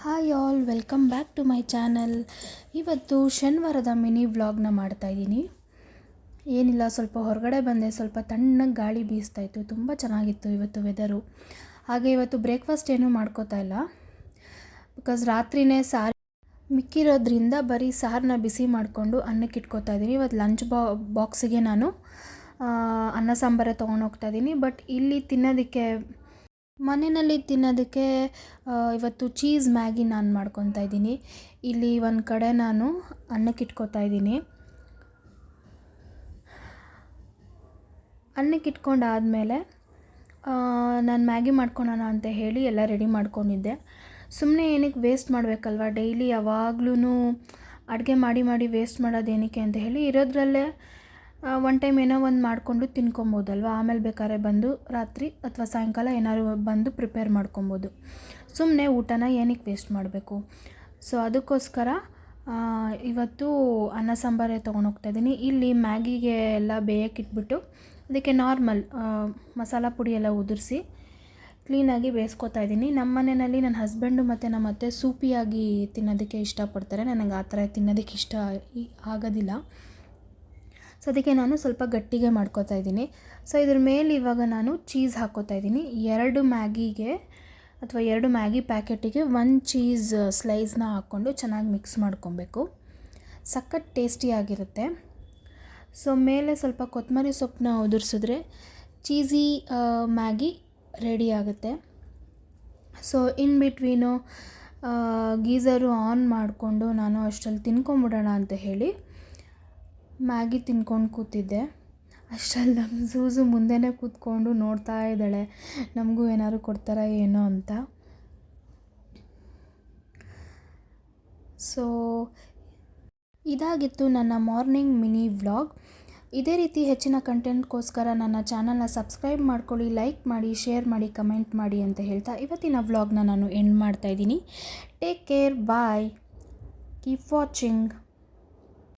Hi all welcome back to my channel ಇವತ್ತು ಶನಿವಾರದ mini ವ್ಲಾಗ್ನ ಮಾಡ್ತಾಯಿದ್ದೀನಿ ಏನಿಲ್ಲ, ಸ್ವಲ್ಪ ಹೊರಗಡೆ ಬಂದೆ, ಸ್ವಲ್ಪ ತಣ್ಣಗೆ ಗಾಳಿ ಬೀಸ್ತಾ ಇತ್ತು, ತುಂಬ ಚೆನ್ನಾಗಿತ್ತು ಇವತ್ತು ವೆದರು ಹಾಗೆ ಇವತ್ತು ಬ್ರೇಕ್ಫಾಸ್ಟ್ ಏನೂ ಮಾಡ್ಕೋತಾ ಇಲ್ಲ. ಬಿಕಾಸ್ ರಾತ್ರಿನೇ ಸಾರು ಮಿಕ್ಕಿರೋದ್ರಿಂದ ಬರೀ ಸಾರನ್ನ ಬಿಸಿ ಮಾಡಿಕೊಂಡು ಅನ್ನಕ್ಕೆ ಇಟ್ಕೋತಾ ಇದ್ದೀನಿ. ಇವತ್ತು ಲಂಚ್ ಬಾ ಬಾಕ್ಸಿಗೆ ನಾನು ಅನ್ನ ಸಾಂಬಾರೇ ತೊಗೊಂಡು ಹೋಗ್ತಾ ಇದ್ದೀನಿ. ಬಟ್ ಇಲ್ಲಿ ತಿನ್ನೋದಕ್ಕೆ ಮನೆಯಲ್ಲಿ ತಿನ್ನೋದಕ್ಕೆ ಇವತ್ತು ಚೀಸ್ ಮ್ಯಾಗಿ ನಾನು ಮಾಡ್ಕೊತಾ ಇದ್ದೀನಿ. ಇಲ್ಲಿ ಒಂದು ಕಡೆ ನಾನು ಅನ್ನಕ್ಕೆ ಇಟ್ಕೋತಾ ಇದ್ದೀನಿ. ಅನ್ನಕ್ಕೆ ಇಟ್ಕೊಂಡಾದಮೇಲೆ ನಾನು ಮ್ಯಾಗಿ ಮಾಡ್ಕೊಳೋಣ ಅಂತ ಹೇಳಿ ಎಲ್ಲ ರೆಡಿ ಮಾಡ್ಕೊಂಡಿದ್ದೆ. ಸುಮ್ಮನೆ ಏನಕ್ಕೆ ವೇಸ್ಟ್ ಮಾಡಬೇಕಲ್ವ? ಡೈಲಿ ಯಾವಾಗ್ಲೂ ಅಡುಗೆ ಮಾಡಿ ಮಾಡಿ ವೇಸ್ಟ್ ಮಾಡೋದೇನಕ್ಕೆ ಅಂತ ಹೇಳಿ ಇರೋದ್ರಲ್ಲೇ ಒನ್ ಟೈಮ್ ಏನೋ ಒಂದು ಮಾಡಿಕೊಂಡು ತಿನ್ಕೊಬೋದಲ್ವ? ಆಮೇಲೆ ಬೇಕಾದ್ರೆ ಬಂದು ರಾತ್ರಿ ಅಥವಾ ಸಾಯಂಕಾಲ ಏನಾದ್ರು ಬಂದು ಪ್ರಿಪೇರ್ ಮಾಡ್ಕೊಬೋದು. ಸುಮ್ಮನೆ ಊಟನ ಏನಕ್ಕೆ ವೇಸ್ಟ್ ಮಾಡಬೇಕು? ಸೊ ಅದಕ್ಕೋಸ್ಕರ ಇವತ್ತು ಅನ್ನ ಸಾಂಬಾರೇ ಇದ್ದೀನಿ ಇಲ್ಲಿ ಮ್ಯಾಗಿಗೆ ಎಲ್ಲ ಬೇಯಕ್ಕೆ ಇಟ್ಬಿಟ್ಟು ಅದಕ್ಕೆ ನಾರ್ಮಲ್ ಮಸಾಲ ಪುಡಿ ಎಲ್ಲ ಉದುರಿಸಿ ಕ್ಲೀನಾಗಿ ಬೇಯಿಸ್ಕೊತಾ ಇದ್ದೀನಿ ನಮ್ಮ ಮನೆಯಲ್ಲಿ ನನ್ನ ಹಸ್ಬೆಂಡು ಮತ್ತು ನಮ್ಮ ಅತ್ತೆ ಸೂಪಿಯಾಗಿ ತಿನ್ನೋದಕ್ಕೆ ಇಷ್ಟಪಡ್ತಾರೆ. ನನಗೆ ಆ ಥರ ತಿನ್ನೋದಕ್ಕೆ ಇಷ್ಟ ಆಗೋದಿಲ್ಲ. ಸೊ ಅದಕ್ಕೆ ನಾನು ಸ್ವಲ್ಪ ಗಟ್ಟಿಗೆ ಮಾಡ್ಕೋತಾ ಇದ್ದೀನಿ. ಸೊ ಇದ್ರ ಮೇಲೆ ಇವಾಗ ನಾನು ಚೀಸ್ ಹಾಕ್ಕೋತಾ ಇದ್ದೀನಿ. ಎರಡು ಮ್ಯಾಗಿಗೆ ಅಥವಾ ಎರಡು ಮ್ಯಾಗಿ ಪ್ಯಾಕೆಟಿಗೆ ಒಂದು ಚೀಸ್ ಸ್ಲೈಸ್ನ ಹಾಕ್ಕೊಂಡು ಚೆನ್ನಾಗಿ ಮಿಕ್ಸ್ ಮಾಡ್ಕೊಬೇಕು. ಸಖತ್ ಟೇಸ್ಟಿಯಾಗಿರುತ್ತೆ ಸೊ ಮೇಲೆ ಸ್ವಲ್ಪ ಕೊತ್ತಂಬರಿ ಸೊಪ್ಪನ್ನ ಉದುರಿಸಿದ್ರೆ ಚೀಸಿ ಮ್ಯಾಗಿ ರೆಡಿ ಆಗುತ್ತೆ. So in between geyser on ಮಾಡಿಕೊಂಡು ನಾನು ಅಷ್ಟರಲ್ಲಿ ತಿನ್ಕೊಂಬಿಡೋಣ ಅಂತ ಹೇಳಿ ಮ್ಯಾಗಿ ತಿನ್ಕೊಂಡು ಕೂತಿದ್ದೆ. ಅಷ್ಟರಲ್ಲಿ ನಮ್ಮ ಸೂಸು ಮುಂದೆನೇ ಕೂತ್ಕೊಂಡು ನೋಡ್ತಾ ಇದ್ದಾಳೆ. ನಮಗೂ ಏನಾದ್ರು ಕೊಡ್ತಾರಾ ಏನೋ ಅಂತ. ಸೊ ಇದಾಗಿತ್ತು ನನ್ನ ಮಾರ್ನಿಂಗ್ ಮಿನಿ ವ್ಲಾಗ್. ಇದೇ ರೀತಿ ಹೆಚ್ಚಿನ ಕಂಟೆಂಟ್ಗೋಸ್ಕರ ನನ್ನ ಚಾನಲ್ನ ಸಬ್ಸ್ಕ್ರೈಬ್ ಮಾಡ್ಕೊಳ್ಳಿ, ಲೈಕ್ ಮಾಡಿ, ಶೇರ್ ಮಾಡಿ, ಕಮೆಂಟ್ ಮಾಡಿ ಅಂತ ಹೇಳ್ತಾ ಇವತ್ತಿನ ವ್ಲಾಗ್ನ ನಾನು ಎಂಡ್ ಮಾಡ್ತಾ ಇದ್ದೀನಿ. Take care bye keep watching